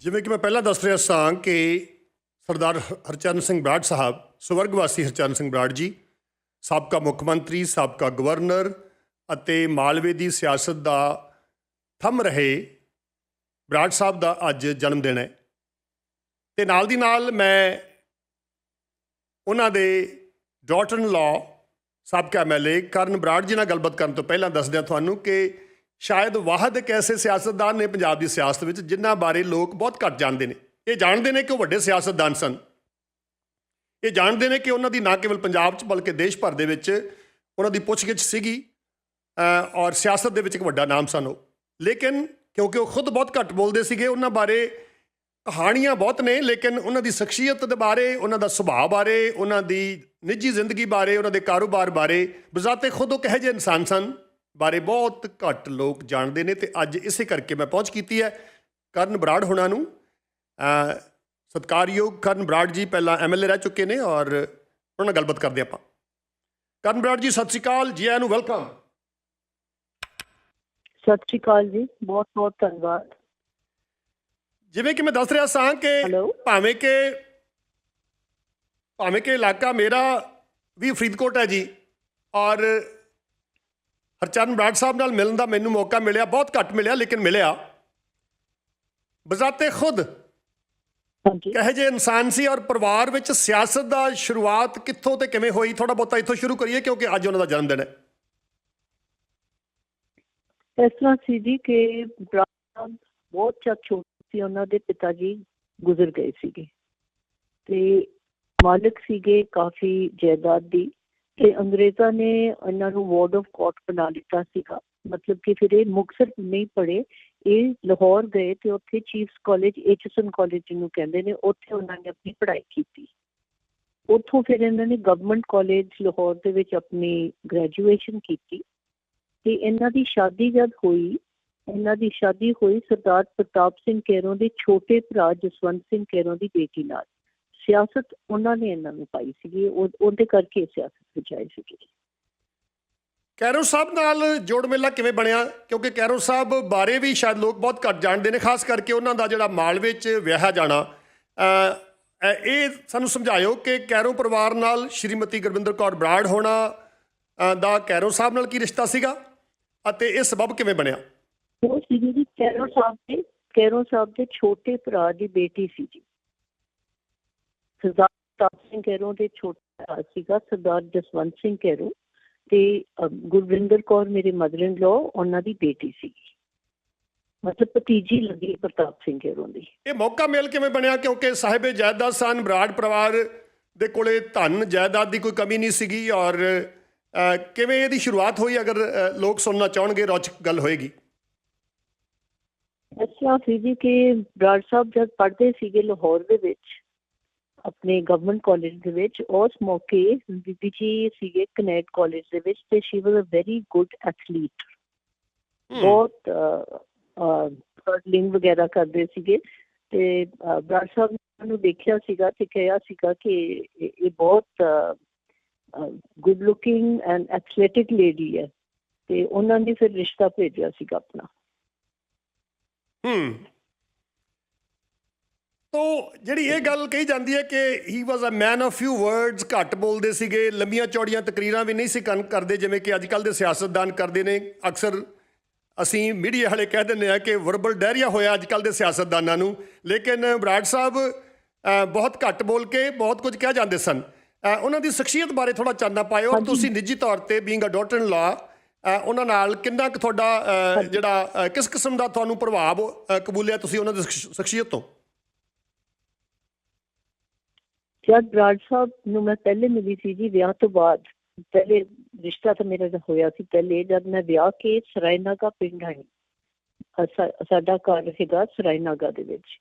ਜਿਵੇਂ ਕਿ ਮੈਂ ਪਹਿਲਾਂ ਦੱਸ ਰਿਹਾ ਸਾਂ ਕਿ ਸਰਦਾਰ ਹ- ਹਰਚਰਨ ਸਿੰਘ ਬਰਾੜ ਸਾਹਿਬ, ਸਵਰਗਵਾਸੀ ਹਰਚਰਨ ਸਿੰਘ ਬਰਾੜ ਜੀ, ਸਾਬਕਾ ਮੁੱਖ ਮੰਤਰੀ, ਸਾਬਕਾ ਗਵਰਨਰ ਅਤੇ ਮਾਲਵੇ ਦੀ ਸਿਆਸਤ ਦਾ ਥੰਮ ਰਹੇ ਬਰਾੜ ਸਾਹਿਬ ਦਾ ਅੱਜ ਜਨਮ ਦਿਨ ਹੈ। ਤੇ ਨਾਲ ਦੀ ਨਾਲ ਮੈਂ ਉਹਨਾਂ ਦੇ ਡਾਟਰ ਇਨ ਲਾ ਸਾਬਕਾ ਐਮਐਲਏ ਕਰਨ ਬਰਾੜ ਜੀ ਨਾਲ ਗੱਲਬਾਤ ਕਰਨ ਤੋਂ ਪਹਿਲਾਂ ਦੱਸ ਦਿਆਂ ਤੁਹਾਨੂੰ ਕਿ ਸ਼ਾਇਦ ਵਾਹਦ ਇੱਕ ਐਸੇ ਸਿਆਸਤਦਾਨ ਨੇ ਪੰਜਾਬ ਦੀ ਸਿਆਸਤ ਵਿੱਚ ਜਿਨ੍ਹਾਂ ਬਾਰੇ ਲੋਕ ਬਹੁਤ ਘੱਟ ਜਾਣਦੇ ਨੇ। ਇਹ ਜਾਣਦੇ ਨੇ ਕਿ ਉਹ ਵੱਡੇ ਸਿਆਸਤਦਾਨ ਸਨ। ਇਹ ਜਾਣਦੇ ਨੇ ਕਿ ਉਹਨਾਂ ਦੀ ਨਾ ਕੇਵਲ ਪੰਜਾਬ 'ਚ ਬਲਕਿ ਦੇਸ਼ ਭਰ ਦੇ ਵਿੱਚ ਉਹਨਾਂ ਦੀ ਪੁੱਛਗਿੱਛ ਸੀਗੀ ਔਰ ਸਿਆਸਤ ਦੇ ਵਿੱਚ ਇੱਕ ਵੱਡਾ ਨਾਮ ਸਨ ਉਹ। ਲੇਕਿਨ ਕਿਉਂਕਿ ਉਹ ਖੁਦ ਬਹੁਤ ਘੱਟ ਬੋਲਦੇ ਸੀਗੇ, ਉਹਨਾਂ ਬਾਰੇ ਕਹਾਣੀਆਂ ਬਹੁਤ ਨੇ, ਲੇਕਿਨ ਉਹਨਾਂ ਦੀ ਸ਼ਖਸੀਅਤ ਦੇ ਬਾਰੇ, ਉਹਨਾਂ ਦਾ ਸੁਭਾਅ ਬਾਰੇ, ਉਹਨਾਂ ਦੀ ਨਿੱਜੀ ਜ਼ਿੰਦਗੀ ਬਾਰੇ, ਉਹਨਾਂ ਦੇ ਕਾਰੋਬਾਰ ਬਾਰੇ ਬਜ਼ਾਤੇ ਖੁਦ ਉਹ ਕਹੇ ਜਿਹੇ ਇਨਸਾਨ ਸਨ। ਬਾਰੇ ਬਹੁਤ ਘੱਟ ਲੋਕ ਜਾਣਦੇ ਨੇ ਤੇ ਅੱਜ ਇਸੇ ਕਰਕੇ ਮੈਂ ਪਹੁੰਚ ਕੀਤੀ ਹੈ ਕਰਨ ਬਰਾੜ ਹੋਣਾ ਨੂੰ। ਸਤਿਕਾਰਯੋਗ ਕਰਨ ਬਰਾੜ ਜੀ ਪਹਿਲਾਂ ਐਮਐਲਏ ਰਹਿ ਚੁੱਕੇ ਨੇ ਔਰ ਉਹਨਾਂ ਨਾਲ ਗੱਲਬਾਤ ਕਰਦੇ ਆਪਾਂ। ਕਰਨ ਬਰਾੜ ਜੀ ਸਤਿ ਸ਼੍ਰੀ ਅਕਾਲ ਜੀ ਆਇਆਂ ਨੂੰ ਵੈਲਕਮ। ਸਤਿ ਸ਼੍ਰੀ ਅਕਾਲ ਜੀ ਬਹੁਤ ਬਹੁਤ ਧੰਨਵਾਦ। ਜਿਵੇਂ ਕਿ ਮੈਂ ਦੱਸ ਰਿਹਾ ਸਾਂ ਕਿ ਭਾਵੇਂ ਕਿ ਭਾਵੇਂ ਕਿ ਇਲਾਕਾ ਮੇਰਾ ਵੀ ਫਰੀਦਕੋਟ ਹੈ ਜੀ ਔਰ ਹਰਚਰਨ ਬਰਾੜ ਸਾਹਿਬ ਨਾਲ ਮਿਲਣ ਦਾ ਮੈਨੂੰ ਮੌਕਾ ਮਿਲਿਆ ਬਹੁਤ ਘੱਟ ਮਿਲਿਆ ਲੇਕਿਨ ਮਿਲਿਆ। ਬਜ਼ਾਤੇ ਖੁਦ ਕਹੇ ਜੇ ਇਨਸਾਨ ਸੀ ਔਰ ਪਰਿਵਾਰ ਵਿੱਚ ਸਿਆਸਤ ਦਾ ਸ਼ੁਰੂਆਤ ਕਿੱਥੋਂ ਤੇ ਕਿਵੇਂ ਹੋਈ ਥੋੜਾ ਬਹੁਤਾ ਇੱਥੋਂ ਸ਼ੁਰੂ ਕਰੀਏ ਕਿਉਂਕਿ ਅੱਜ ਉਹਨਾਂ ਦਾ ਜਨਮ ਦਿਨ ਹੈ। ਇਸ ਤਰ੍ਹਾਂ ਸੀ ਜੀ ਕਿ ਬਹੁਤ ਛੋਟੇ ਸੀ ਉਹਨਾਂ ਦੇ ਪਿਤਾ ਜੀ ਗੁਜ਼ਰ ਗਏ ਸੀਗੇ। ਤੇ ਮਾਲਕ ਸੀਗੇ ਕਾਫੀ ਜਾਇਦਾਦ ਦੀ। ਤੇ ਅੰਗਰੇਜ਼ਾਂ ਨੇ ਇਹਨਾਂ ਨੂੰ ਵਾਰਡ ਆਫ ਕੋਰਟ ਬਣਾ ਦਿੱਤਾ ਸੀਗਾ। ਮਤਲਬ ਕਿ ਫਿਰ ਇਹ ਮੁਕਤਸਰ ਨਹੀਂ ਪੜੇ ਇਹ ਲਾਹੌਰ ਗਏ ਤੇ ਉੱਥੇ ਚੀਫਸ ਕਾਲਜ ਐਚਐਸਐਨ ਕਾਲਜ ਜਿਹਨੂੰ ਕਹਿੰਦੇ ਨੇ, ਉੱਥੇ ਉਹਨਾਂ ਨੇ ਆਪਣੀ ਪੜ੍ਹਾਈ ਕੀਤੀ। ਉੱਥੋਂ ਫਿਰ ਇਹਨਾਂ ਨੇ ਗਵਰਨਮੈਂਟ ਕਾਲਜ ਲਾਹੌਰ ਦੇ ਵਿੱਚ ਆਪਣੀ ਗ੍ਰੈਜੂਏਸ਼ਨ ਕੀਤੀ। ਤੇ ਇਹਨਾਂ ਦੀ ਸ਼ਾਦੀ ਜਦ ਹੋਈ, ਇਹਨਾਂ ਦੀ ਸ਼ਾਦੀ ਹੋਈ ਸਰਦਾਰ ਪ੍ਰਤਾਪ ਸਿੰਘ ਕੇਰੋਂ ਦੇ ਛੋਟੇ ਭਰਾ ਜਸਵੰਤ ਸਿੰਘ ਕੇਰੋਂ ਦੀ ਬੇਟੀ ਨਾਲ। ਸਿਆਸਤ ਉਹਨਾਂ ਨੇ ਇਹਨਾਂ ਨੂੰ ਪਾਈ ਸੀਗੀ ਉਹ ਉਹਦੇ ਕਰਕੇ ਸਿਆਸਤ ਵਿੱਚ ਆਏ ਸੀਗੇ। ਕੈਰੋ ਸਾਹਿਬ ਨਾਲ ਜੋੜ ਮੇਲਾ ਕਿਵੇਂ ਬਣਿਆ? ਕਿਉਂਕਿ ਕੈਰੋ ਸਾਹਿਬ ਬਾਰੇ ਵੀ ਸ਼ਾਇਦ ਲੋਕ ਬਹੁਤ ਘੱਟ ਜਾਣਦੇ ਨੇ ਖਾਸ ਕਰਕੇ ਉਹਨਾਂ ਦਾ ਜਿਹੜਾ ਮਾਲਵੇ 'ਚ ਵਿਆਹਿਆ ਜਾਣਾ। ਇਹ ਸਾਨੂੰ ਸਮਝਾਇਓ ਕਿ ਕੈਰੋ ਪਰਿਵਾਰ ਨਾਲ ਸ਼੍ਰੀਮਤੀ ਗੁਰਵਿੰਦਰ ਕੌਰ ਬਰਾੜ ਹੋਣਾ ਦਾ ਕੈਰੋ ਸਾਹਿਬ ਨਾਲ ਕੀ ਰਿਸ਼ਤਾ ਸੀਗਾ? ਅਤੇ ਇਹ ਸਬਬ ਕਿਵੇਂ ਬਣਿਆ? ਉਹ ਸੀਗੀ ਜੀ ਕੇਰੋਂ ਸਾਹਿਬ ਦੇ ਕੇਰੋਂ ਸਾਹਿਬ ਦੇ ਛੋਟੇ ਭਰਾ ਦੀ ਬੇਟੀ ਸੀ ਜੀ। ਸਰਦਾਰ ਪ੍ਰਤਾਪ ਸਿੰਘ ਕੇਰੋਂ ਦੇ ਛੋਟਾ ਸੀਗਾ ਸਰਦਾਰ ਜਸਵੰਤ ਸਿੰਘ ਕੇਰੋਂ ਤੇ ਗੁਰਵਿੰਦਰ ਕੌਰ ਮੇਰੇ ਮਦਰ ਇਨ ਲਾ ਉਹਨਾਂ ਦੀ ਬੇਟੀ ਸੀਗੀ। ਮਤਲਬ ਭਤੀਜੀ ਲੱਗੀ ਪ੍ਰਤਾਪ ਸਿੰਘ ਕੇਰੋਂ ਦੀ। ਇਹ ਮੌਕਾ ਮੇਲ ਕਿਵੇਂ ਬਣਿਆ? ਕਿਉਂਕਿ ਸਾਹਿਬੇ ਜਾਇਦਾਦ ਸਨ ਬਰਾੜ ਪਰਿਵਾਰ ਦੇ ਕੋਲੇ ਧਨ ਜਾਇਦਾਦ ਦੀ ਕੋਈ ਕਮੀ ਨਹੀਂ ਸੀਗੀ ਔਰ ਕਿਵੇਂ ਇਹਦੀ ਸ਼ੁਰੂਆਤ ਹੋਈ? ਅਗਰ ਲੋਕ ਸੁਣਨਾ ਚਾਹਣਗੇ ਰੌਚਕ ਗੱਲ ਹੋਏਗੀ। ਤਰ੍ਹਾਂ ਸੀ ਜੀ ਕਿ ਬਰਾੜ ਸਾਹਿਬ ਜਦ ਪੜ੍ਹਦੇ ਸੀਗੇ ਲਾਹੌਰ ਦੇ ਵਿੱਚ ਆਪਣੇ ਗਵਰਨਮੈਂਟ ਕਾਲਜ ਦੇ ਵਿੱਚ ਉਸ ਮੌਕੇ ਬੀਬੀ ਜੀ ਸੀਗੇ ਕਨੈਟ ਕਾਲਜ ਦੇ ਵਿੱਚ ਤੇ she was a very good athlete ਬਹੁਤ ਕਰਲਿੰਗ ਵਗੈਰਾ ਕਰਦੇ ਸੀਗੇ ਤੇ ਬਰਾੜ ਸਾਹਿਬ ਨੇ ਦੇਖਿਆ ਸੀਗਾ ਤੇ ਕਿਹਾ ਸੀਗਾ ਕਿ ਇਹ ਬਹੁਤ good looking and athletic lady ਹੈ ਤੇ ਉਹਨਾਂ ਨੇ ਫਿਰ ਰਿਸ਼ਤਾ ਭੇਜਿਆ ਸੀਗਾ ਆਪਣਾ। ਹੂੰ। ਤੋ ਜਿਹੜੀ ਇਹ ਗੱਲ ਕਹੀ ਜਾਂਦੀ ਹੈ ਕਿ he was a man of few words ਘੱਟ ਬੋਲਦੇ ਸੀਗੇ ਲੰਮੀਆਂ ਚੌੜੀਆਂ ਤਕਰੀਰਾਂ ਵੀ ਨਹੀਂ ਸੀ ਕੰਨ ਕਰਦੇ ਜਿਵੇਂ ਕਿ ਅੱਜ ਕੱਲ ਦੇ ਸਿਆਸਤਦਾਨ ਕਰਦੇ ਨੇ। ਅਕਸਰ ਅਸੀਂ ਮੀਡੀਆ ਵਾਲੇ ਕਹਿ ਦਿੰਦੇ ਆ ਕਿ ਵਰਬਲ ਡੈਰੀਆ ਹੋਇਆ ਅੱਜ ਕੱਲ ਦੇ ਸਿਆਸਤਦਾਨਾਂ ਨੂੰ। ਲੇਕਿਨ ਬਰਾੜ ਸਾਹਿਬ ਬਹੁਤ ਘੱਟ ਬੋਲ ਕੇ ਬਹੁਤ ਕੁਝ ਕਹਿ ਜਾਂਦੇ ਸਨ। ਉਹਨਾਂ ਦੀ ਸ਼ਖਸੀਅਤ ਬਾਰੇ ਥੋੜਾ ਚਾਨਣਾ ਪਾਇਓ। ਤੁਸੀਂ ਨਿੱਜੀ ਤੌਰ ਤੇ ਬੀਇੰਗ ਅ ਡਾਟਰ ਇਨ ਲਾ ਉਹਨਾਂ ਨਾਲ ਕਿੰਨਾ ਕੁ ਤੁਹਾਡਾ ਜਿਹੜਾ ਕਿਸ ਕਿਸਮ ਦਾ ਤੁਹਾਨੂੰ ਪ੍ਰਭਾਵ ਕਬੂਲਿਆ ਤੁਸੀਂ ਉਹਨਾਂ ਦੀ ਸ਼ਖ- ਸ਼ਖਸੀਅਤ ਤੋਂ? ਜਦ ਬਰਾੜ ਸਾਹਿਬ ਨੂੰ ਮੈਂ ਪਹਿਲੇ ਮਿਲੀ ਸੀ ਜੀ ਵਿਆਹ ਤੋਂ ਬਾਅਦ, ਪਹਿਲੇ ਰਿਸ਼ਤਾ ਤਾਂ ਮੇਰਾ ਹੋਇਆ ਸੀ ਪਹਿਲੇ, ਜਦ ਮੈਂ ਵਿਆਹ ਕੇ ਸਰਾਇਨਾਗਾ ਪਿੰਡ ਆਈ। ਸਾਡਾ ਘਰ ਹੈਗਾ ਸਰਾਇਨਾਗਾ ਦੇ ਵਿੱਚ।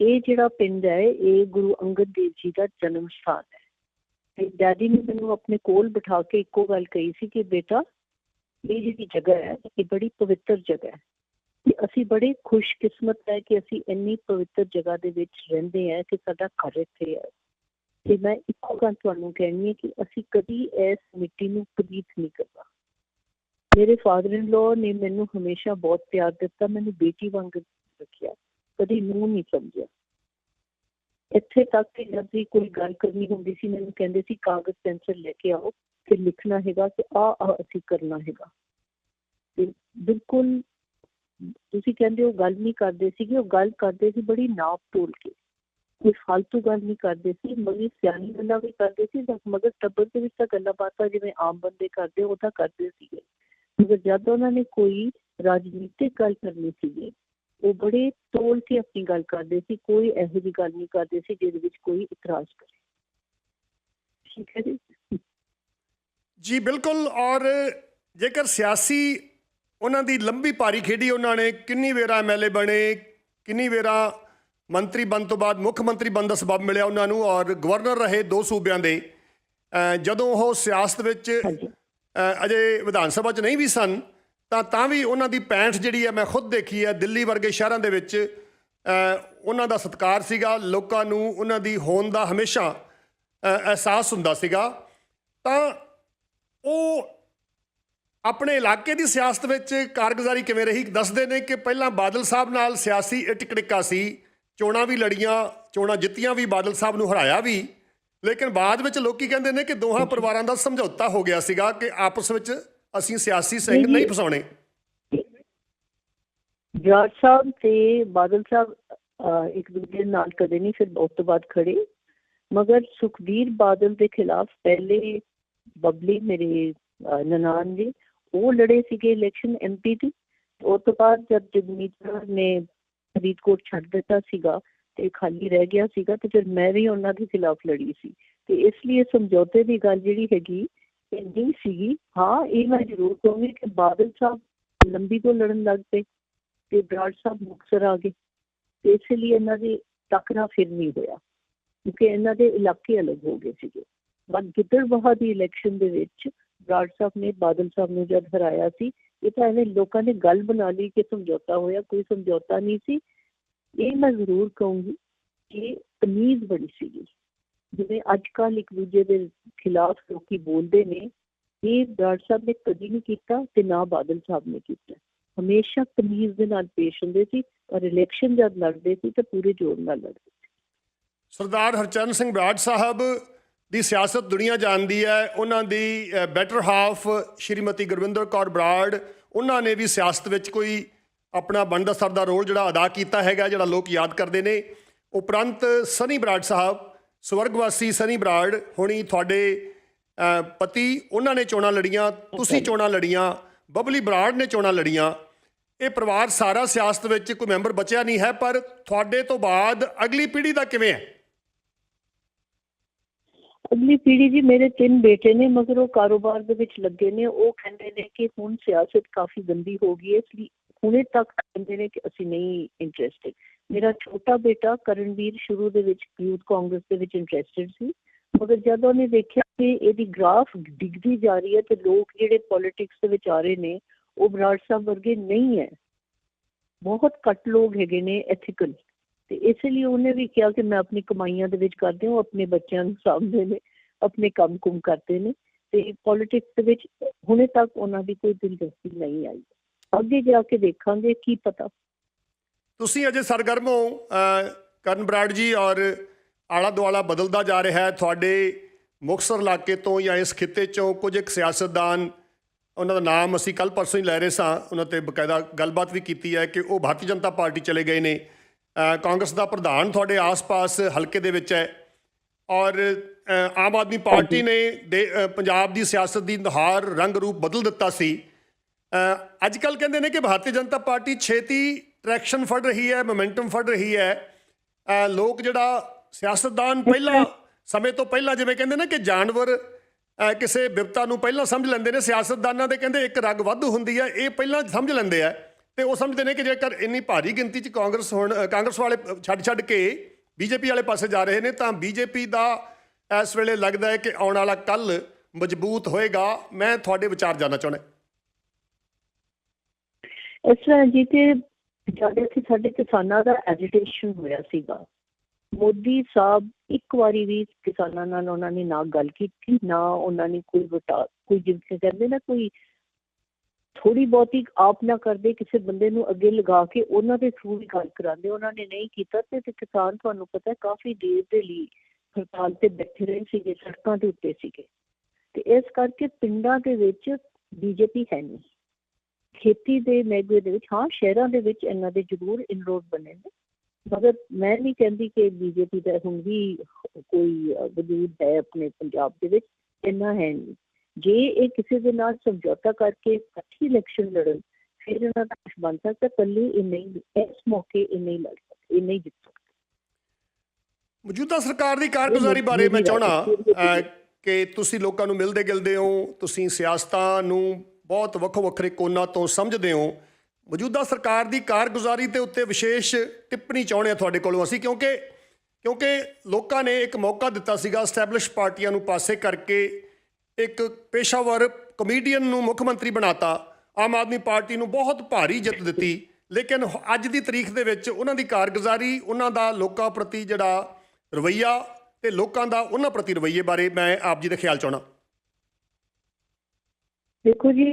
ਇਹ ਜਿਹੜਾ ਪਿੰਡ ਹੈ, ਇਹ ਗੁਰੂ ਅੰਗਦ ਦੇਵ ਜੀ ਦਾ ਜਨਮ ਸਥਾਨ ਹੈ। ਤੇ ਡੈਡੀ ਨੇ ਮੈਨੂੰ ਆਪਣੇ ਕੋਲ ਬਿਠਾ ਕੇ ਇੱਕੋ ਗੱਲ ਕਹੀ ਸੀ ਕਿ ਬੇਟਾ, ਇਹ ਜਿਹੜੀ ਜਗ੍ਹਾ ਹੈ, ਇਹ ਬੜੀ ਪਵਿੱਤਰ ਜਗ੍ਹਾ ਹੈ। ਤੇ ਅਸੀਂ ਬੜੇ ਖੁਸ਼ਕਿਸਮਤ ਹੈ ਕਿ ਅਸੀਂ ਇੰਨੀ ਪਵਿੱਤਰ ਜਗ੍ਹਾ ਦੇ ਵਿੱਚ ਰਹਿੰਦੇ ਹਾਂ ਕਿ ਸਾਡਾ ਘਰ ਇੱਥੇ ਹੈ। ਤੇ ਮੈਂ ਇੱਕੋ ਗੱਲ ਤੁਹਾਨੂੰ ਕਹਿਣੀ ਹੈ ਕਿ ਅਸੀਂ ਕਦੀ ਇਸ ਮਿੱਟੀ ਨੂੰ ਪਲੀਤ ਨਹੀਂ ਕਰਨਾ। ਮੇਰੇ ਫਾਦਰ ਇਨ ਲਾਅ ਨੇ ਮੈਨੂੰ ਹਮੇਸ਼ਾ ਬਹੁਤ ਪਿਆਰ ਦਿੱਤਾ, ਮੈਨੂੰ ਬੇਟੀ ਵਾਂਗ ਰੱਖਿਆ, ਕਦੀ ਨੂੰ ਨਹੀਂ ਸਮਝਿਆ। ਇੱਥੇ ਤੱਕ ਕਿ ਜਦ ਵੀ ਕੋਈ ਗੱਲ ਕਰਨੀ ਹੁੰਦੀ ਸੀ, ਮੈਨੂੰ ਕਹਿੰਦੇ ਸੀ, ਕਾਗਜ਼, ਪੈਨਸਲ ਲੈ ਕੇ ਆਓ, ਤੇ ਲਿਖਣਾ ਹੈਗਾ ਕਿ ਆ ਆ ਅਸੀਂ ਕਰਨਾ ਹੈਗਾ। ਤੇ ਬਿਲਕੁਲ ਤੁਸੀਂ ਕਹਿੰਦੇ ਹੋ, ਗੱਲ ਨਹੀਂ ਕਰਦੇ ਸੀਗੇ, ਉਹ ਗੱਲ ਕਰਦੇ ਸੀ ਬੜੀ ਨਾਪ ਤੋਲ ਕੇ। ਕੋਈ ਫालतू ਗੱਲ ਨਹੀਂ ਕਰਦੇ ਸੀ ਬੜੀ ਸਿਆਣੀ ਗੱਲਾਂ ਵੀ ਕਰਦੇ ਸੀ ਮਗਰ ਟੱਬਰ ਦੇ ਵਿੱਚ ਤਾਂ ਗੱਲਾਂ ਬਾਤਾਂ ਜਿਵੇਂ ਆਮ ਬੰਦੇ ਕਰਦੇ, ਉਹ ਕਰਦੇ ਸੀਗੇ। ਮਗਰ ਜਦ ਉਹਨਾਂ ਨੇ ਕੋਈ ਰਾਜਨੀਤਿਕ ਗੱਲ ਕਰਨੀ ਸੀਗੀ, ਉਹ ਬੜੇ ਤੋਲ ਕੇ ਆਪਣੀ ਗੱਲ ਕਰਦੇ ਸੀ, ਕੋਈ ਇਹੋ ਜਿਹੀ ਗੱਲ ਨਹੀਂ ਕਰਦੇ ਸੀ ਜਿਹਦੇ ਵਿੱਚ ਕੋਈ ਇਤਰਾਜ਼ ਕਰੇ। ਠੀਕ ਹੈ ਜੀ? ਜੀ, ਬਿਲਕੁਲ, ਔਰ ਜੇਕਰ ਸਿਆਸੀ ਉਹਨਾਂ ਦੀ ਲੰਬੀ ਪਾਰੀ ਖੇਡੀ ਉਹਨਾਂ ਨੇ, ਕਿੰਨੀ ਵੇਰਾ ਐਮਐਲਏ ਬਣੇ, ਕਿੰਨੀ ਵੇਰਾ ਮੰਤਰੀ ਬਣ ਤੋਂ ਬਾਅਦ ਮੁੱਖ ਮੰਤਰੀ ਬਣਨ ਦਾ ਸਬਬ ਮਿਲਿਆ ਉਹਨਾਂ ਨੂੰ ਔਰ ਗਵਰਨਰ ਰਹੇ ਦੋ ਸੂਬਿਆਂ ਦੇ। ਜਦੋਂ ਉਹ ਸਿਆਸਤ ਵਿੱਚ ਅਜੇ ਵਿਧਾਨ ਸਭਾ 'ਚ ਨਹੀਂ ਵੀ ਸਨ ਤਾਂ ਤਾਂ ਵੀ ਉਹਨਾਂ ਦੀ ਪੈਂਠ ਜਿਹੜੀ ਹੈ ਮੈਂ ਖੁਦ ਦੇਖੀ ਹੈ ਦਿੱਲੀ ਵਰਗੇ ਸ਼ਹਿਰਾਂ ਦੇ ਵਿੱਚ ਉਹਨਾਂ ਦਾ ਸਤਿਕਾਰ ਸੀਗਾ ਲੋਕਾਂ ਨੂੰ ਉਹਨਾਂ ਦੀ ਹੋਂਦ ਦਾ ਹਮੇਸ਼ਾ ਅਹ ਅਹਿਸਾਸ ਹੁੰਦਾ ਸੀਗਾ। ਤਾਂ ਉਹ ਆਪਣੇ ਇਲਾਕੇ ਦੀ ਸਿਆਸਤ ਵਿੱਚ ਕਾਰਗੁਜ਼ਾਰੀ ਕਿਵੇਂ ਰਹੀ ਦੱਸਦੇ ਨੇ ਕਿ ਪਹਿਲਾਂ ਬਾਦਲ ਸਾਹਿਬ ਨਾਲ ਸਿਆਸੀ ਇਟਕੜਿੱਕਾ ਸੀ ਚੋਣਾਂ ਵੀ ਲੜੀਆਂ, ਚੋਣਾਂ ਜਿੱਤੀਆਂ ਵੀ, ਬਾਦਲ ਸਾਹਿਬ ਨੂੰ ਹਰਾਇਆ ਵੀ। ਲੇਕਿਨ ਬਾਅਦ ਵਿੱਚ ਲੋਕੀ ਕਹਿੰਦੇ ਨੇ ਕਿ ਦੋਹਾਂ ਪਰਿਵਾਰਾਂ ਦਾ ਸਮਝੌਤਾ ਹੋ ਗਿਆ ਸੀਗਾ ਕਿ ਆਪਸ ਵਿੱਚ ਅਸੀਂ ਸਿਆਸੀ ਸਿੰਘ ਨਹੀਂ ਫਸਾਉਣੇ। ਬਰਾੜ ਸਾਹਿਬ ਤੇ ਬਾਦਲ ਸਾਹਿਬ ਇੱਕ ਦੂਜੇ ਨਾਲ ਕਦੇ ਨਹੀਂ, ਫਿਰ ਉਸ ਤੋਂ ਬਾਅਦ ਖੜੇ। ਮਗਰ ਸੁਖਬੀਰ ਬਾਦਲ ਦੇ ਖਿਲਾਫ ਪਹਿਲੇ ਬਬਲੀ ਮੇਰੇ ਨਨਾਨ ਜੀ, ਉਹ ਲੜੇ ਸੀਗੇ ਇਲੈਕਸ਼ਨ ਐਮਪੀ ਦੀ ਉਸ ਤੋਂ ਬਾਅਦ ਜਦ ਜਗਮੀਤ ਨੇ ਫਰੀਦਕੋਟ ਛੱਡ ਦਿੱਤਾ ਸੀਗਾ ਤੇ ਖਾਲੀ ਰਹਿ ਗਿਆ ਸੀਗਾ ਤੇ ਫਿਰ ਮੈਂ ਵੀ ਉਹਨਾਂ ਦੇ ਖਿਲਾਫ ਲੜੀ ਸੀ। ਤੇ ਇਸ ਲਈ ਸਮਝੌਤੇ ਦੀ ਗੱਲ ਜਿਹੜੀ ਹੈਗੀ ਇਹ ਸੀਗੀ। ਹਾਂ, ਇਹ ਮੈਂ ਜ਼ਰੂਰ ਕਹੂੰਗੀ ਕਿ ਬਾਦਲ ਸਾਹਿਬ ਲੰਬੀ ਤੋਂ ਲੜਨ ਲੱਗ ਪਏ ਤੇ ਬਰਾੜ ਸਾਹਿਬ ਮੁਕਤਸਰ ਆ ਗਏ। ਤੇ ਇਸ ਲਈ ਇਹਨਾਂ ਦੀ ਟੱਕਰਾ ਫਿਰ ਨਹੀਂ ਹੋਇਆ ਕਿਉਂਕਿ ਇਹਨਾਂ ਦੇ ਇਲਾਕੇ ਅਲੱਗ ਹੋ ਗਏ ਸੀਗੇ। ਬਟ ਗਿੱਦੜਬਾਹਾ ਦੀ ਇਲੈਕਸ਼ਨ ਦੇ ਵਿੱਚ ਬਰਾੜ ਸਾਹਿਬ ਨੇ ਬਾਦਲ ਸਾਹਿਬ ਨੂੰ ਜਦ ਹਰਾਇਆ ਸੀ ਇਹ ਤਾਂ ਐਵੇਂ ਲੋਕਾਂ ਨੇ ਗੱਲ ਬਣਾ ਲਈ ਕਿ ਸਮਝੌਤਾ ਹੋਇਆ, ਕੋਈ ਸਮਝੌਤਾ ਨਹੀਂ ਸੀ। ਇਹ ਮੈਂ ਜ਼ਰੂਰ ਕਹੂੰਗੀ ਕਿ ਤਮੀਜ਼ ਬੜੀ ਸੀਗੀ। ਜਿਵੇਂ ਅੱਜ ਕੱਲ੍ਹ ਇੱਕ ਦੂਜੇ ਦੇ ਖਿਲਾਫ ਲੋਕੀ ਬੋਲਦੇ ਨੇ ਇਹ ਬਰਾੜ ਸਾਹਿਬ ਨੇ ਕਦੀ ਨਹੀਂ ਕੀਤਾ ਤੇ ਨਾ ਬਾਦਲ ਸਾਹਿਬ ਨੇ ਕੀਤਾ। ਹਮੇਸ਼ਾ ਤਮੀਜ਼ ਦੇ ਨਾਲ ਪੇਸ਼ ਹੁੰਦੇ ਸੀ ਔਰ ਇਲੈਕਸ਼ਨ ਜਦ ਲੜਦੇ ਸੀ ਤਾਂ ਪੂਰੇ ਜੋਰ ਨਾਲ ਲੜਦੇ ਸੀ। ਸਰਦਾਰ ਹਰਚਰਨ ਸਿੰਘ ਬਰਾੜ ਸਾਹਿਬ ਦੀ ਸਿਆਸਤ ਦੁਨੀਆ ਜਾਣਦੀ ਹੈ, ਉਹਨਾਂ ਦੀ ਬੈਟਰ ਹਾਫ ਸ਼੍ਰੀਮਤੀ ਗੁਰਵਿੰਦਰ ਕੌਰ ਬਰਾੜ, ਉਹਨਾਂ ਨੇ ਵੀ ਸਿਆਸਤ ਵਿੱਚ ਕੋਈ ਆਪਣਾ ਬਣਦਾ ਸਰਦਾ ਰੋਲ ਜਿਹੜਾ ਅਦਾ ਕੀਤਾ ਹੈਗਾ, ਜਿਹੜਾ ਲੋਕ ਯਾਦ ਕਰਦੇ ਨੇ। ਉਪਰੰਤ ਸਨੀ ਬਰਾੜ ਸਾਹਿਬ, ਸਵਰਗਵਾਸੀ ਸਨੀ ਬਰਾੜ ਹੁਣੀ ਤੁਹਾਡੇ ਪਤੀ, ਉਹਨਾਂ ਨੇ ਚੋਣਾਂ ਲੜੀਆਂ, ਤੁਸੀਂ ਚੋਣਾਂ ਲੜੀਆਂ, ਬਬਲੀ ਬਰਾੜ ਨੇ ਚੋਣਾਂ ਲੜੀਆਂ। ਇਹ ਪਰਿਵਾਰ ਸਾਰਾ ਸਿਆਸਤ ਵਿੱਚ ਕੋਈ ਮੈਂਬਰ ਬਚਿਆ ਨਹੀਂ ਹੈ, ਪਰ ਤੁਹਾਡੇ ਤੋਂ ਬਾਅਦ ਅਗਲੀ ਪੀੜ੍ਹੀ ਦਾ ਕਿਵੇਂ ਹੈ? ਅਗਲੀ ਪੀੜ੍ਹੀ ਜੀ ਮੇਰੇ ਤਿੰਨ ਬੇਟੇ ਨੇ, ਮਗਰ ਉਹ ਕਾਰੋਬਾਰ ਦੇ ਵਿੱਚ ਲੱਗੇ ਨੇ। ਉਹ ਕਹਿੰਦੇ ਨੇ ਕਿ ਹੁਣ ਸਿਆਸਤ ਕਾਫੀ ਗੰਦੀ ਹੋ ਗਈ ਹੈ, ਇਸ ਲਈ ਹੁਣੇ ਤੱਕ ਕਹਿੰਦੇ ਨੇ ਕਿ ਅਸੀਂ ਨਹੀਂ ਇੰਟਰਸਟਿਡ ਮੇਰਾ ਛੋਟਾ ਬੇਟਾ ਕਰਨਵੀਰ ਸ਼ੁਰੂ ਦੇ ਵਿੱਚ ਯੂਥ ਕਾਂਗਰਸ ਦੇ ਵਿੱਚ ਇੰਟਰਸਟਿਡ ਸੀ, ਮਗਰ ਜਦ ਉਹਨੇ ਦੇਖਿਆ ਕਿ ਇਹਦੀ ਗ੍ਰਾਫ ਡਿੱਗਦੀ ਜਾ ਰਹੀ ਹੈ ਤੇ ਲੋਕ ਜਿਹੜੇ ਪੋਲਿਟਿਕਸ ਦੇ ਵਿੱਚ ਆ ਰਹੇ ਨੇ, ਉਹ ਬਰਾੜ ਸਾਹਿਬ ਵਰਗੇ ਨਹੀਂ ਹੈ। ਬਹੁਤ ਘੱਟ ਲੋਕ ਹੈਗੇ ਨੇ ਐਥੀਕਲ ਤੇ ਇਸ ਲਈ ਉਹਨੇ ਵੀ ਕਿਹਾ ਕਿ ਮੈਂ ਆਪਣੀ ਕਮਾਈਆਂ ਦੇ ਵਿੱਚ ਕਰਦੇ ਹਾਂ, ਉਹ ਆਪਣੇ ਬੱਚਿਆਂ ਨੂੰ ਸਾਂਭਦੇ ਨੇ, ਆਪਣੇ ਕੰਮ ਕੁਮ ਕਰਦੇ ਨੇ ਤੇ ਪੋਲਿਟਿਕਸ ਦੇ ਵਿੱਚ ਹੁਣੇ ਤੱਕ ਉਹਨਾਂ ਦੀ ਕੋਈ ਦਿਲਚਸਪੀ ਨਹੀਂ ਆਈ। ਅੱਗੇ ਜਾ ਕੇ ਦੇਖਾਂਗੇ ਕੀ ਪਤਾ। ਤੁਸੀਂ ਅਜੇ ਸਰਗਰਮ ਹੋ ਕਰਨ ਬਰਾੜ ਜੀ, ਔਰ ਆਲਾ ਦੁਆਲਾ ਬਦਲਦਾ ਜਾ ਰਿਹਾ ਹੈ। ਤੁਹਾਡੇ ਮੁਕਤਸਰ ਇਲਾਕੇ ਤੋਂ ਜਾਂ ਇਸ ਖਿੱਤੇ ਚੋਂ ਕੁਝ ਇੱਕ ਸਿਆਸਤਦਾਨ, ਉਹਨਾਂ ਦਾ ਨਾਮ ਅਸੀਂ ਕੱਲ ਪਰਸੋਂ ਹੀ ਲੈ ਰਹੇ ਸਾਂ। ਉਹਨਾਂ ਤੇ ਬਕਾਇਦਾ ਗੱਲਬਾਤ ਵੀ ਕੀਤੀ ਹੈ ਕਿ ਉਹ ਭਾਰਤੀ ਜਨਤਾ ਪਾਰਟੀ ਚਲੇ ਗਏ ਨੇ। ਕਾਂਗਰਸ ਦਾ ਪ੍ਰਧਾਨ ਤੁਹਾਡੇ ਆਸ-ਪਾਸ ਹਲਕੇ ਦੇ ਵਿੱਚ ਹੈ ਔਰ ਆਮ ਆਦਮੀ ਪਾਰਟੀ ਨੇ ਪੰਜਾਬ ਦੀ ਸਿਆਸਤ ਦੀ ਨੁਹਾਰ ਰੰਗ ਰੂਪ ਬਦਲ ਦਿੱਤਾ ਸੀ। ਅੱਜ ਕੱਲ ਕਹਿੰਦੇ ਨੇ ਕਿ ਭਾਰਤੀ ਜਨਤਾ ਪਾਰਟੀ ਛੇਤੀ ਟਰੈਕਸ਼ਨ ਫੜ ਰਹੀ ਹੈ ਮੋਮੈਂਟਮ ਫੜ ਰਹੀ ਹੈ। ਲੋਕ ਜਿਹੜਾ ਸਿਆਸਤਦਾਨ ਪਹਿਲਾਂ ਸਮੇਂ ਤੋਂ ਪਹਿਲਾਂ ਜਿਵੇਂ ਕਹਿੰਦੇ ਨੇ ਕਿ ਜਾਨਵਰ ਕਿਸੇ ਬਿਪਤਾ ਨੂੰ ਪਹਿਲਾਂ ਸਮਝ ਲੈਂਦੇ ਨੇ ਸਿਆਸਤਦਾਨਾਂ ਦੇ ਕਹਿੰਦੇ ਇੱਕ ਰਗ ਵਾਧੂ ਹੁੰਦੀ ਹੈ ਇਹ ਪਹਿਲਾਂ ਸਮਝ ਲੈਂਦੇ ਆ। ਤੇ ਉਹ ਸਮਝਦੇ ਨੇ ਕਿ ਜੇਕਰ ਇੰਨੀ ਭਾਰੀ ਗਿਣਤੀ 'ਚ ਕਾਂਗਰਸ ਹੁਣ ਕਾਂਗਰਸ ਵਾਲੇ ਛੱਡ ਛੱਡ ਕੇ ਬੀਜੇਪੀ ਵਾਲੇ ਪਾਸੇ ਜਾ ਰਹੇ ਨੇ, ਤਾਂ ਬੀਜੇਪੀ ਦਾ ਇਸ ਵੇਲੇ ਲੱਗਦਾ ਹੈ ਕਿ ਆਉਣ ਵਾਲਾ ਕੱਲ ਮਜ਼ਬੂਤ ਹੋਏਗਾ। ਮੈਂ ਤੁਹਾਡੇ ਵਿਚਾਰ ਜਾਨਣਾ ਚਾਹੁੰਦਾ ਇਸ ਤਰ੍ਹਾਂ ਜੀ ਕਿ ਜਦ ਇੱਥੇ ਸਾਡੇ ਕਿਸਾਨਾਂ ਦਾ ਐਜੀਟੇਸ਼ਨ ਹੋਇਆ ਸੀਗਾ, ਮੋਦੀ ਸਾਹਿਬ ਇੱਕ ਵਾਰੀ ਵੀ ਕਿਸਾਨਾਂ ਨਾਲ ਉਹਨਾਂ ਨੇ ਨਾ ਗੱਲ ਕੀਤੀ, ਨਾ ਉਹਨਾਂ ਨੇ ਕੋਈ ਵਟਾ, ਕੋਈ ਜਿਵੇਂ ਕਹਿੰਦੇ ਨਾ ਕੋਈ ਥੋੜੀ ਬਹੁਤੀ ਆਪ ਨਾ ਕਰਦੇ, ਕਿਸੇ ਬੰਦੇ ਨੂੰ ਅੱਗੇ ਲਗਾ ਕੇ ਉਹਨਾਂ ਦੇ ਥਰੂ ਵੀ ਗੱਲ ਕਰਾਉਂਦੇ। ਉਹਨਾਂ ਨੇ ਨਹੀਂ ਕੀਤਾ ਤੇ ਕਿਸਾਨ ਤੁਹਾਨੂੰ ਪਤਾ ਕਾਫੀ ਦੇਰ ਦੇ ਲਈ ਹੜਤਾਲ ਤੇ ਬੈਠੇ ਰਹੇ ਸੀਗੇ, ਸੜਕਾਂ ਦੇ ਉੱਤੇ ਸੀਗੇ। ਤੇ ਇਸ ਕਰਕੇ ਪਿੰਡਾਂ ਦੇ ਵਿੱਚ ਬੀਜੇਪੀ ਹੈ ਨਹੀਂ। ਖੇਤੀ ਦੇ ਮਹਿਕਮੇ ਦੇ ਵਿੱਚ, ਹਾਂ, ਸ਼ਹਿਰਾਂ ਦੇ ਵਿੱਚ ਇਹਨਾਂ ਦੇ ਜ਼ਰੂਰ ਇਨਰੋਡ ਬਣੇ ਨੇ। ਮਗਰ ਮੈਂ ਨਹੀਂ ਕਹਿੰਦੀ ਕਿ ਬੀਜੇਪੀ ਦਾ ਹੁਣ ਵੀ ਕੋਈ ਵਜੂਦ ਹੈ ਆਪਣੇ ਪੰਜਾਬ ਦੇ ਵਿੱਚ, ਇੰਨਾ ਹੈ ਨਹੀਂ। ਜੇ ਇਹ ਕਿਸੇ ਦੇ ਨਾਲ ਸਮਝੌਤਾ ਕਰਕੇ ਅੱਛੀ ਇਲੈਕਸ਼ਨ ਲੜਨ ਫਿਰ ਇਹਨਾਂ ਦਾ ਕੁਝ ਬਣ ਸਕਦਾ ਕੱਲੀ ਇਹ ਨਹੀਂ ਇਸ ਮੌਕੇ ਇਹ ਨਹੀਂ ਲੜ ਸਕਦੇ ਇਹ ਨਹੀਂ ਜਿੱਤ ਸਕਦੇ ਮੌਜੂਦਾ ਸਰਕਾਰ ਦੀ ਕਾਰਗੁਜ਼ਾਰੀ ਬਾਰੇ ਮੈਂ ਚਾਹਣਾ। ਕਿ ਤੁਸੀਂ ਲੋਕਾਂ ਨੂੰ ਮਿਲਦੇ ਗਿਲਦੇ ਹੋ ਤੁਸੀਂ ਸਿਆਸਤਾਂ ਨੂੰ ਬਹੁਤ ਵੱਖੋ ਵੱਖਰੇ ਕੋਨਾਂ ਤੋਂ ਸਮਝਦੇ ਹੋ ਮੌਜੂਦਾ ਸਰਕਾਰ ਦੀ ਕਾਰਗੁਜ਼ਾਰੀ ਤੇ ਉੱਤੇ ਵਿਸ਼ੇਸ਼ ਟਿੱਪਣੀ ਚਾਹੁੰਦੇ ਆ ਤੁਹਾਡੇ ਕੋਲੋਂ ਅਸੀਂ ਕਿਉਂਕਿ ਕਿਉਂਕਿ ਲੋਕਾਂ ਨੇ ਇੱਕ ਮੌਕਾ ਦਿੱਤਾ ਸੀਗਾ ਸਟੈਬਲਿਸ਼ ਪਾਰਟੀਆਂ ਨੂੰ ਪਾਸੇ ਕਰਕੇ ਇੱਕ ਪੇਸ਼ਾਵਰ ਕਮੇਡੀਅਨ ਨੂੰ ਮੁੱਖ ਮੰਤਰੀ ਬਣਾਤਾ। ਆਮ ਆਦਮੀ ਪਾਰਟੀ ਨੂੰ ਬਹੁਤ ਭਾਰੀ ਜਿੱਤ ਦਿੱਤੀ। ਲੇਕਿਨ ਅੱਜ ਦੀ ਤਰੀਕ ਦੇ ਵਿੱਚ ਉਹਨਾਂ ਦੀ ਕਾਰਗੁਜ਼ਾਰੀ, ਉਹਨਾਂ ਦਾ ਲੋਕਾਂ ਪ੍ਰਤੀ ਜਿਹੜਾ ਰਵਈਆ ਤੇ ਲੋਕਾਂ ਦਾ ਉਹਨਾਂ ਪ੍ਰਤੀ ਰਵਈਏ ਬਾਰੇ ਮੈਂ ਆਪ ਜੀ ਦੇ ਖਿਆਲ ਚਾਹਣਾ ਦੇਖੋ ਜੀ,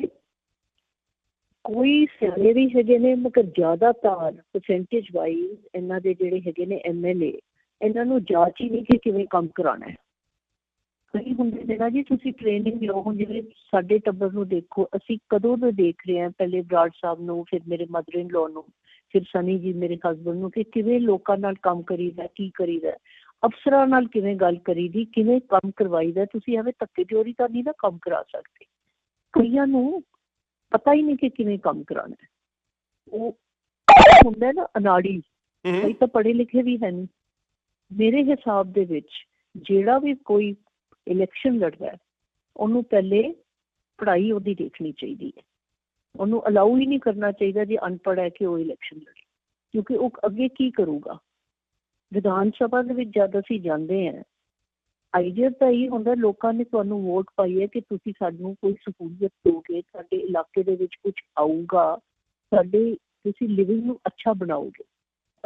ਕੋਈ ਸਿਆਣੇ ਵੀ ਹੈਗੇ ਨੇ, ਮਗਰ ਜ਼ਿਆਦਾਤਰ ਪਰਸੈਂਟੇਜ ਵਾਈਜ਼ ਇਹਨਾਂ ਦੇ ਜਿਹੜੇ ਹੈਗੇ ਨੇ ਐਮਐਲਏ ਇਹਨਾਂ ਨੂੰ ਜਾਂਚ ਹੀ ਨਹੀਂ ਕਿ ਕਿਵੇਂ ਕੰਮ ਕਰਾਉਣਾ ਹੈ। ਕਈ ਹੁੰਦੇ ਨਾ ਜੀ ਤੁਸੀਂ ਟ੍ਰੇਨਿੰਗ ਲਓ ਹੁਣ ਜਿਵੇਂ ਸਾਡੇ ਟੱਬਰ ਨੂੰ ਦੇਖੋ ਅਸੀਂ ਕਦੋਂ ਤੋਂ ਦੇਖ ਰਹੇ ਹਾਂ ਪਹਿਲੇ ਬਰਾੜ ਸਾਹਿਬ ਨੂੰ ਫਿਰ ਮੇਰੇ ਮਦਰ ਇਨ ਲਾਅ ਨੂੰ ਫਿਰ ਸਨੀ ਜੀ ਮੇਰੇ ਹਸਬੰਡ ਨੂੰ ਕਿ ਕਿਵੇਂ ਲੋਕਾਂ ਨਾਲ ਕੰਮ ਕਰੀਦਾ ਕੀ ਕਰੀਦਾ ਅਫਸਰਾਂ ਨਾਲ ਕਿਵੇਂ ਗੱਲ ਕਰੀਦੀ ਕਿਵੇਂ ਕੰਮ ਕਰਵਾਈਦਾ ਤੁਸੀਂ ਐਵੇਂ ਧੱਕੇ ਚੋਰੀ ਤਾਂ ਨਹੀਂ ਨਾ ਕੰਮ ਕਰਾ ਸਕਦੇ। ਕਈਆਂ ਨੂੰ ਪਤਾ ਹੀ ਨਹੀਂ ਕਿ ਕਿਵੇਂ ਕੰਮ ਕਰਾਉਣਾ ਹੈ। ਉਹ ਹੁੰਦਾ ਹੈ ਨਾ ਅਨਾੜੀ ਕਈ ਤਾਂ ਪੜ੍ਹੇ ਲਿਖੇ ਵੀ ਹਨ ਮੇਰੇ ਹਿਸਾਬ ਦੇ ਵਿੱਚ ਜਿਹੜਾ ਵੀ ਕੋਈ ਇਲੈਕਸ਼ਨ ਲੜਦਾ ਹੈ, ਉਹਨੂੰ ਪਹਿਲੇ ਪੜ੍ਹਾਈ ਉਹਦੀ ਦੇਖਣੀ ਚਾਹੀਦੀ ਹੈ। ਉਹਨੂੰ ਅਲਾਉ ਹੀ ਨਹੀਂ ਕਰਨਾ ਚਾਹੀਦਾ ਜੇ ਅਨਪੜ੍ਹ ਹੈ ਕਿ ਉਹ ਇਲੈਕਸ਼ਨ ਲੜੇ। ਕਿਉਂਕਿ ਉਹ ਅੱਗੇ ਕੀ ਕਰੂਗਾ? ਵਿਧਾਨ ਸਭਾ ਦੇ ਵਿੱਚ ਜਦ ਅਸੀਂ ਜਾਂਦੇ ਹਾਂ ਆਈਡੀਆ ਤਾਂ ਇਹ ਹੁੰਦਾ ਲੋਕਾਂ ਨੇ ਤੁਹਾਨੂੰ ਵੋਟ ਪਾਈ ਹੈ ਕਿ ਤੁਸੀਂ ਸਾਨੂੰ ਕੋਈ ਸਹੂਲਤ ਦਿਓਗੇ ਸਾਡੇ ਇਲਾਕੇ ਦੇ ਵਿੱਚ ਕੁਝ ਆਊਗਾ, ਸਾਡੇ ਤੁਸੀਂ ਲਿਵਿੰਗ ਨੂੰ ਅੱਛਾ ਬਣਾਓਗੇ।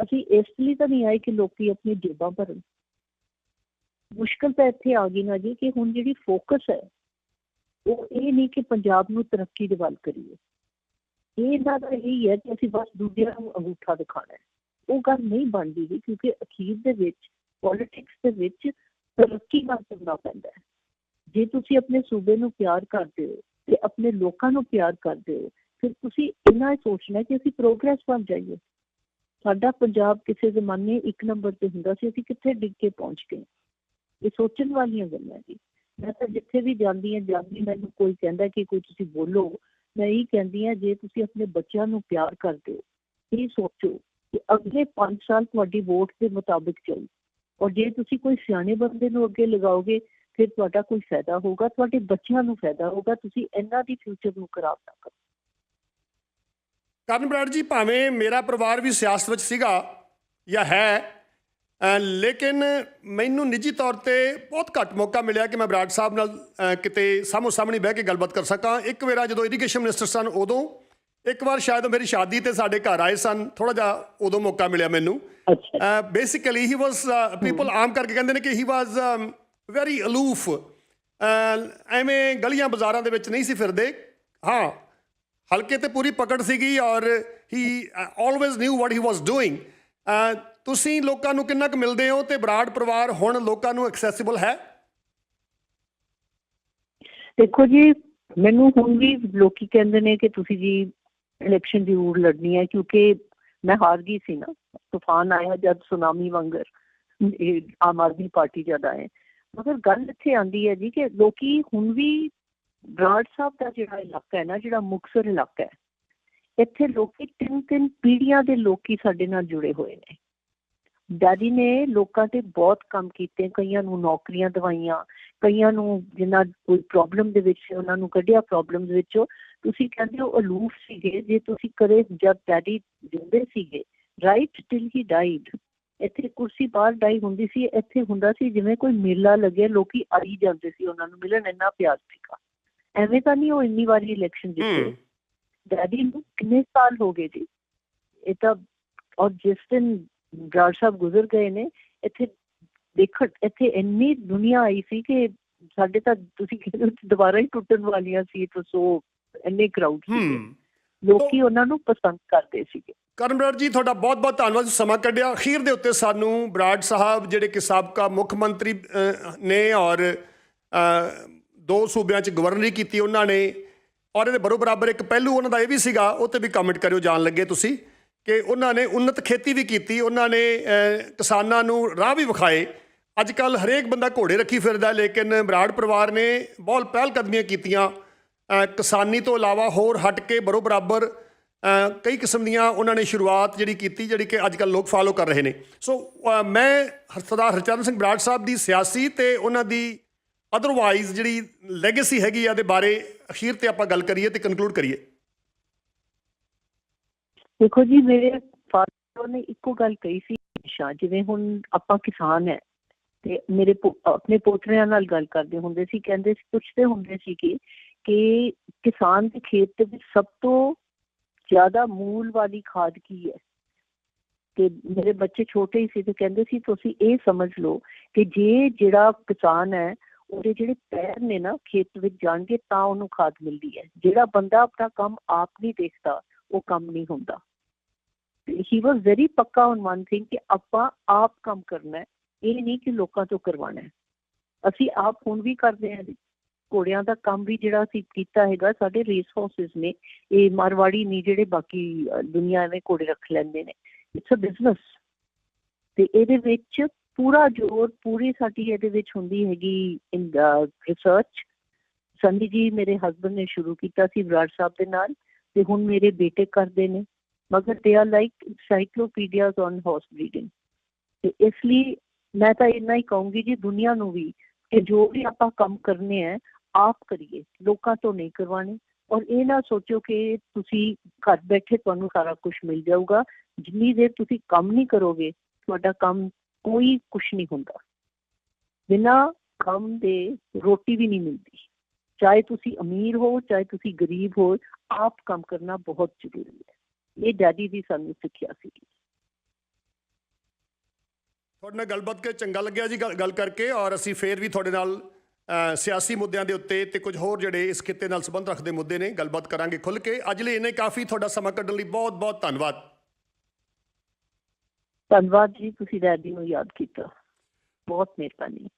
ਅਸੀਂ ਇਸ ਲਈ ਤਾਂ ਨਹੀਂ ਆਏ ਕਿ ਲੋਕੀ ਆਪਣੀ ਜੇਬਾਂ ਭਰਨ। ਮੁਸ਼ਕਲ ਤਾਂ ਇੱਥੇ ਆ ਗਈ ਨਾ ਜੀ ਕਿ ਹੁਣ ਜਿਹੜੀ ਫੋਕਸ ਹੈ, ਉਹ ਇਹ ਨਹੀਂ ਕਿ ਪੰਜਾਬ ਨੂੰ ਤਰੱਕੀ ਦੇ ਵੱਲ ਕਰੀਏ। ਇਹ ਇਹਨਾਂ ਦਾ ਇਹੀ ਹੈ ਕਿ ਅਸੀਂ ਬਸ ਦੂਜਿਆਂ ਨੂੰ ਅੰਗੂਠਾ ਦਿਖਾਣਾ ਹੈ। ਉਹ ਗੱਲ ਨਹੀਂ ਬਣਦੀ ਜੀ, ਕਿਉਂਕਿ ਅਖੀਰ ਦੇ ਵਿੱਚ ਪੋਲਿਟਿਕਸ ਦੇ ਵਿੱਚ ਤਰੱਕੀ ਨਾਲ ਚੱਲਣਾ ਪੈਂਦਾ ਹੈ। ਜੇ ਤੁਸੀਂ ਆਪਣੇ ਸੂਬੇ ਨੂੰ ਪਿਆਰ ਕਰਦੇ ਹੋ ਤੇ ਆਪਣੇ ਲੋਕਾਂ ਨੂੰ ਪਿਆਰ ਕਰਦੇ ਹੋ, ਫਿਰ ਤੁਸੀਂ ਇੰਨਾ ਸੋਚਣਾ ਕਿ ਅਸੀਂ ਪ੍ਰੋਗਰੈਸ ਵੱਲ ਜਾਈਏ। ਸਾਡਾ ਪੰਜਾਬ ਕਿਸੇ ਜ਼ਮਾਨੇ ਇੱਕ ਨੰਬਰ ਤੇ ਹੁੰਦਾ ਸੀ, ਅਸੀਂ ਕਿੱਥੇ ਡਿੱਗ ਕੇ ਪਹੁੰਚ ਗਏ। ਇਹ ਸੋਚਣ ਵਾਲੀਆਂ ਗੱਲਾਂ ਜੀ। ਮੈਂ ਤਾਂ ਜਿੱਥੇ ਵੀ ਜਾਂਦੀ ਹਾਂ, ਜਾਂਦੀ ਮੈਨੂੰ ਕੋਈ ਕਹਿੰਦਾ ਕਿ ਕੋਈ ਤੁਸੀਂ ਬੋਲੋ, ਮੈਂ ਇਹ ਕਹਿੰਦੀ ਹਾਂ, ਜੇ ਤੁਸੀਂ ਆਪਣੇ ਬੱਚਿਆਂ ਨੂੰ ਪਿਆਰ ਕਰਦੇ ਹੋ, ਇਹ ਸੋਚੋ ਕਿ ਅਗਲੇ 5 ਸਾਲ ਤੁਹਾਡੀ ਵੋਟ ਦੇ ਮੁਤਾਬਿਕ ਚੱਲੂ। ਔਰ ਜੇ ਤੁਸੀਂ ਕੋਈ ਸਿਆਣੇ ਬੰਦੇ ਨੂੰ ਅੱਗੇ ਲਗਾਓਗੇ, ਫਿਰ ਤੁਹਾਡਾ ਕੋਈ ਫਾਇਦਾ ਹੋਊਗਾ, ਤੁਹਾਡੇ ਬੱਚਿਆਂ ਨੂੰ ਫਾਇਦਾ ਹੋਊਗਾ, ਤੁਸੀਂ ਇਹਨਾਂ ਦੀ ਫਿਊਚਰ ਨੂੰ ਖਰਾਬ ਨਾ ਕਰੋ। ਕਰਨ ਬਰਾੜ ਜੀ, ਭਾਵੇਂ ਮੇਰਾ ਪਰਿਵਾਰ ਵੀ ਸਿਆਸਤ ਵਿੱਚ ਸੀਗਾ ਜਾਂ ਹੈ ਲੇਕਿਨ ਮੈਨੂੰ ਨਿੱਜੀ ਤੌਰ ਤੇ ਬਹੁਤ ਘੱਟ ਮੌਕਾ ਮਿਲਿਆ ਕਿ ਮੈਂ ਬਰਾੜ ਸਾਹਿਬ ਨਾਲ ਕਿਤੇ ਸਾਹਮੋ ਸਾਹਮਣੀ ਬਹਿ ਕੇ ਗੱਲਬਾਤ ਕਰ ਸਕਾਂ। ਇੱਕ ਵਾਰ ਜਦੋਂ ਇਰੀਗੇਸ਼ਨ ਮਿਨਿਸਟਰ ਸਨ ਉਦੋਂ ਇੱਕ ਵਾਰ ਸ਼ਾਇਦ ਮੇਰੀ ਸ਼ਾਦੀ ਤੇ ਸਾਡੇ ਘਰ ਆਏ ਸਨ। ਥੋੜਾ ਜਿਹਾ ਉਦੋਂ ਮੌਕਾ ਮਿਲਿਆ ਮੈਨੂੰ। ਬੇਸਿਕਲੀ ਹੀ ਵਾਸ ਪੀਪਲ ਆਮ ਕਰਕੇ ਕਹਿੰਦੇ ਨੇ ਕਿ ਹੀ ਵਾਸ ਵੈਰੀ ਅਲੂਫ ਐਵੇਂ ਗਲੀਆਂ ਬਾਜ਼ਾਰਾਂ ਦੇ ਵਿੱਚ ਨਹੀਂ ਸੀ ਫਿਰਦੇ। ਹਾਂ ਹਲਕੇ ਤੇ ਪੂਰੀ ਪਕੜ ਸੀਗੀ ਔਰ he always knew what he was doing ਤੁਸੀਂ ਲੋਕਾਂ ਨੂੰ ਕਿੰਨਾ ਕੁ ਮਿਲਦੇ ਹੋ ਤੇ ਬਰਾੜ ਪਰਿਵਾਰ ਹੁਣ ਲੋਕਾਂ ਨੂੰ ਐਕਸੈਸਿਬਲ ਹੈ? ਦੇਖੋ ਜੀ, ਮੈਨੂੰ ਹੁਣ ਵੀ ਲੋਕੀ ਕਹਿੰਦੇ ਨੇ ਕਿ ਤੁਸੀਂ ਜੀ ਇਲੈਕਸ਼ਨ ਜ਼ਰੂਰ ਲੜਨੀ ਹੈ ਕਿਉਂਕਿ ਮੈਂ ਹਾਰ ਗਈ ਸੀ ਨਾ, ਤੂਫਾਨ ਆਇਆ ਜਦ ਸੁਨਾਮੀ ਵਾਂਗਰ ਆਮ ਆਦਮੀ ਪਾਰਟੀ ਜਦ ਆਏ ਮਗਰ ਗੱਲ ਇੱਥੇ ਆਂਦੀ ਹੈ ਜੀ ਕਿ ਲੋਕੀ ਹੁਣ ਵੀ ਬਰਾੜ ਸਾਹਿਬ ਦਾ ਜਿਹੜਾ ਇਲਾਕਾ ਹੈ ਨਾ, ਜਿਹੜਾ ਮੁਕਸਰ ਇਲਾਕਾ ਹੈ, ਇੱਥੇ ਲੋਕੀ ਤਿੰਨ ਤਿੰਨ ਪੀੜ੍ਹੀਆਂ ਦੇ ਲੋਕੀ ਸਾਡੇ ਨਾਲ ਜੁੜੇ ਹੋਏ ਨੇ। ਡੈਡੀ ਨੇ ਲੋਕਾਂ ਤੇ ਬਹੁਤ ਕੰਮ ਕੀਤੇ ਕਈਆਂ ਨੂੰ ਨੌਕਰੀਆਂ ਦਵਾਈਆਂ ਕਈਆਂ ਨੂੰ ਜਿਨ੍ਹਾਂ ਕੋਈ ਪ੍ਰੋਬਲਮ ਦੇ ਵਿੱਚ ਉਹਨਾਂ ਨੂੰ ਕੱਢਿਆ ਪ੍ਰੋਬਲਮ ਦੇ ਵਿੱਚੋਂ। ਤੁਸੀਂ ਕਹਿੰਦੇ ਹੋ ਅਲੂਫ ਸੀਗੇ ਜੇ ਤੁਸੀਂ ਕਦੇ ਜਦ ਡੈਡੀ ਜਿੰਦੇ ਸੀਗੇ ਰਾਈਟ ਟਿਲ ਹੀ ਡਾਈਡ ਇੱਥੇ ਕੁਰਸੀ ਬਾਹਰ ਡਾਈ ਹੁੰਦੀ ਸੀ ਇੱਥੇ ਹੁੰਦਾ ਸੀ ਜਿਵੇਂ ਕੋਈ ਮੇਲਾ ਲੱਗੇ ਲੋਕੀ ਆਈ ਜਾਂਦੇ ਸੀ ਉਹਨਾਂ ਨੂੰ ਮਿਲਣ ਇੰਨਾ ਪਿਆਰ ਸੀਗਾ ਐਵੇਂ ਤਾਂ ਨਹੀਂ ਉਹ ਇੰਨੀ ਵਾਰੀ ਇਲੈਕਸ਼ਨ ਜਿੱਤੇ। ਡੈਡੀ ਨੂੰ ਕਿੰਨੇ ਸਾਲ ਹੋ ਗਏ ਜੀ? ਇਹ ਤਾਂ ਔਰ ਜਿਸ ਦਿਨ ਬਰਾੜ ਸਾਹਿਬ ਗੁਜ਼ਰ ਗਏ ਨੇ ਇੱਥੇ ਦੇਖਣ ਇੱਥੇ ਇੰਨੀ ਦੁਨੀਆ ਆਈ ਸੀ ਕਿ ਸਾਡੇ ਤਾਂ ਤੁਸੀਂ ਕਹਿੰਦੇ ਦੁਬਾਰਾ ਹੀ ਟੁੱਟਣ ਵਾਲੀਆਂ ਸੀ ਤਾਂ ਸੋ ਇੰਨੇ ਕਰਾਊਡ ਸੀ ਲੋਕੀ ਉਹਨਾਂ ਨੂੰ ਪਸੰਦ ਕਰਦੇ ਸੀਗੇ। ਕਰਨ ਬਰਾੜ ਜੀ ਤੁਹਾਡਾ ਬਹੁਤ-ਬਹੁਤ ਧੰਨਵਾਦ ਤੁਸੀਂ ਸਮਾਂ ਕੱਢਿਆ। ਅਖੀਰ ਦੇ ਉੱਤੇ ਸਾਨੂੰ ਬਰਾੜ ਸਾਹਿਬ ਜਿਹੜੇ ਕਿ ਸਾਬਕਾ ਮੁੱਖ ਮੰਤਰੀ ਨੇ ਔਰ ਦੋ ਸੂਬਿਆਂ 'ਚ ਗਵਰਨਰੀ ਕੀਤੀ ਉਹਨਾਂ ਨੇ ਔਰ ਇਹਦੇ ਬਰੋ ਬਰਾਬਰ ਇੱਕ ਪਹਿਲੂ ਉਹਨਾਂ ਦਾ ਇਹ ਵੀ ਸੀਗਾ ਉਹ ਤੇ ਵੀ ਕਮੈਂਟ ਕਰਿਓ ਜਾਣ ਲੱਗੇ ਤੁਸੀਂ। ਕਿ ਉਹਨਾਂ ਨੇ ਉન્નਤ ਖੇਤੀ ਵੀ ਕੀਤੀ, ਉਹਨਾਂ ਨੇ ਕਿਸਾਨਾਂ ਨੂੰ ਰਾਹ ਵੀ ਵਿਖਾਏ। ਅੱਜ ਕੱਲ ਹਰੇਕ ਬੰਦਾ ਘੋੜੇ ਰੱਖੀ ਫਿਰਦਾ, ਲੇਕਿਨ ਬਰਾੜ ਪਰਿਵਾਰ ਨੇ ਬਹੁਤ ਪਹਿਲ ਕਦਮੀਆਂ ਕੀਤੀਆਂ ਕਿਸਾਨੀ ਤੋਂ ਇਲਾਵਾ ਹੋਰ ਹਟ ਕੇ ਬਰੋ ਬਰਾਬਰ ਕਈ ਕਿਸਮ ਦੀਆਂ ਉਹਨਾਂ ਨੇ ਸ਼ੁਰੂਆਤ ਜਿਹੜੀ ਕੀਤੀ, ਜਿਹੜੀ ਕਿ ਅੱਜ ਕੱਲ ਲੋਕ ਫਾਲੋ ਕਰ ਰਹੇ ਨੇ। ਸੋ ਮੈਂ ਸਰਦਾਰ ਹਰਚਰਨ ਸਿੰਘ ਬਰਾੜ ਸਾਹਿਬ ਦੀ ਸਿਆਸੀ ਤੇ ਉਹਨਾਂ ਦੀ ਅਦਰਵਾਈਜ਼ ਜਿਹੜੀ ਲੈਗੇਸੀ ਹੈਗੀ ਆ ਦੇ ਬਾਰੇ ਅਖੀਰ ਤੇ ਆਪਾਂ ਗੱਲ ਕਰੀਏ ਤੇ ਕਨਕਲੂਡ ਕਰੀਏ। ਦੇਖੋ ਜੀ, ਮੇਰੇ ਫਾਦਰ ਨੇ ਇੱਕੋ ਗੱਲ ਕਹੀ ਸੀ ਹਮੇਸ਼ਾ, ਜਿਵੇਂ ਹੁਣ ਆਪਾਂ ਕਿਸਾਨ ਹੈ ਤੇ ਮੇਰੇ ਆਪਣੇ ਪੋਤਰਿਆਂ ਨਾਲ ਗੱਲ ਕਰਦੇ ਹੁੰਦੇ ਸੀ, ਕਹਿੰਦੇ ਸੀ, ਪੁੱਛਦੇ ਹੁੰਦੇ ਸੀ ਕਿ ਕਿ ਕਿਸਾਨ ਦੇ ਖੇਤ ਦੇ ਵਿੱਚ ਸਭ ਤੋਂ ਜ਼ਿਆਦਾ ਮੂਲ ਵਾਲੀ ਖਾਦ ਕੀ ਹੈ? ਤੇ ਮੇਰੇ ਬੱਚੇ ਛੋਟੇ ਹੀ ਸੀ ਤੇ ਕਹਿੰਦੇ ਸੀ, ਤੁਸੀਂ ਇਹ ਸਮਝ ਲਓ ਕਿ ਜੇ ਜਿਹੜਾ ਕਿਸਾਨ ਹੈ, ਉਹਦੇ ਜਿਹੜੇ ਪੈਰ ਨੇ ਨਾ ਖੇਤ ਵਿੱਚ ਜਾਣਗੇ ਤਾਂ ਉਹਨੂੰ ਖਾਦ ਮਿਲਦੀ ਹੈ। ਜਿਹੜਾ ਬੰਦਾ ਆਪਣਾ ਕੰਮ ਆਪ ਨਹੀਂ ਦੇਖਦਾ, ਉਹ ਕੰਮ ਨਹੀਂ ਹੁੰਦਾ। ਹੀ ਵਾਸ ਵੈਰੀ ਪੱਕਾ ਔਨ ਵਨ ਥਿੰਗ ਕਿ ਆਪਾਂ ਆਪ ਕੰਮ ਕਰਨਾ ਹੈ ਇਹ ਨਹੀਂ ਕਿ ਲੋਕਾਂ ਤੋਂ ਕਰਵਾਉਣਾ ਹੈ ਅਸੀਂ ਆਪ ਹੁਣ ਵੀ ਕਰਦੇ ਹਾਂ ਘੋੜਿਆਂ ਦਾ ਕੰਮ ਵੀ ਜਿਹੜਾ ਅਸੀਂ ਕੀਤਾ ਹੈਗਾ ਸਾਡੇ ਰੇਸ ਹਾਊਸਸ ਨੇ ਇਹ ਮਾਰਵਾੜੀ ਨਹੀਂ ਜਿਹੜੇ ਬਾਕੀ ਦੁਨੀਆ ਐਵੇਂ ਘੋੜੇ ਰੱਖ ਲੈਂਦੇ ਨੇ ਇਟਸ ਅ ਬਿਜ਼ਨਸ ਤੇ ਇਹਦੇ ਵਿੱਚ ਪੂਰਾ ਜ਼ੋਰ ਪੂਰੀ ਸਾਡੀ ਇਹਦੇ ਵਿੱਚ ਹੁੰਦੀ ਹੈਗੀ ਇਨ ਰਿਸਰਚ ਸੰਨੀ ਜੀ ਮੇਰੇ ਹਸਬੰਡ ਨੇ ਸ਼ੁਰੂ ਕੀਤਾ ਸੀ ਵਿਰਾਟ ਸਾਹਿਬ ਦੇ ਨਾਲ ਤੇ ਹੁਣ ਮੇਰੇ ਬੇਟੇ ਕਰਦੇ ਨੇ ਮਗਰ they are like encyclopedias on horse breeding ਤੇ ਇਸ ਲਈ ਮੈਂ ਤਾਂ ਇੰਨਾ ਹੀ ਕਹੂੰਗੀ ਜੀ ਦੁਨੀਆ ਨੂੰ ਵੀ ਕਿ ਜੋ ਵੀ ਆਪਾਂ ਕੰਮ ਕਰਨੇ ਆ ਆਪ ਕਰੀਏ, ਲੋਕਾਂ ਤੋਂ ਨਹੀਂ ਕਰਵਾਣੇ ਔਰ ਇਹ ਨਾ ਸੋਚੋ ਕਿ ਤੁਸੀਂ ਘਰ ਬੈਠੇ ਤੁਹਾਨੂੰ ਸਾਰਾ ਕੁਝ ਮਿਲ ਜਾਊਗਾ। ਜਿੰਨੀ ਦੇਰ ਤੁਸੀਂ ਕੰਮ ਨਹੀਂ ਕਰੋਗੇ, ਤੁਹਾਡਾ ਕੰਮ ਕੋਈ ਕੁਝ ਨਹੀਂ ਹੁੰਦਾ। ਬਿਨਾ ਕੰਮ ਦੇ ਰੋਟੀ ਵੀ ਨਹੀਂ ਮਿਲਦੀ। ਚਾਹੇ ਤੁਸੀਂ ਅਮੀਰ ਹੋ, ਚਾਹੇ ਤੁਸੀਂ ਗਰੀਬ ਹੋ, ਆਪ ਕੰਮ ਕਰਨਾ ਬਹੁਤ ਜ਼ਰੂਰੀ ਹੈ। ਇਹ ਡੈਡੀ ਦੀ ਸਾਨੂੰ ਸਿੱਖਿਆ ਸੀ। ਤੁਹਾਡੇ ਨਾਲ ਗੱਲਬਾਤ ਕੇ ਚੰਗਾ ਲੱਗਿਆ ਜੀ ਗੱਲ ਕਰਕੇ ਔਰ ਅਸੀਂ ਫੇਰ ਵੀ ਤੁਹਾਡੇ ਨਾਲ ਸਿਆਸੀ ਮੁੱਦਿਆਂ ਦੇ ਉੱਤੇ ਤੇ ਕੁਝ ਹੋਰ ਜਿਹੜੇ ਇਸ ਖਿੱਤੇ ਨਾਲ ਸੰਬੰਧ ਰੱਖਦੇ ਮੁੱਦੇ ਨੇ ਗੱਲਬਾਤ ਕਰਾਂਗੇ ਖੁੱਲ ਕੇ। ਅੱਜ ਲਈ ਇਹਨੇ ਕਾਫੀ ਤੁਹਾਡਾ ਸਮਾਂ ਕੱਢਣ ਲਈ ਬਹੁਤ ਬਹੁਤ ਧੰਨਵਾਦ। ਧੰਨਵਾਦ ਜੀ ਤੁਸੀਂ ਡੈਡੀ ਨੂੰ ਯਾਦ ਕੀਤਾ। ਬਹੁਤ ਮਿਹਰਬਾਨੀ।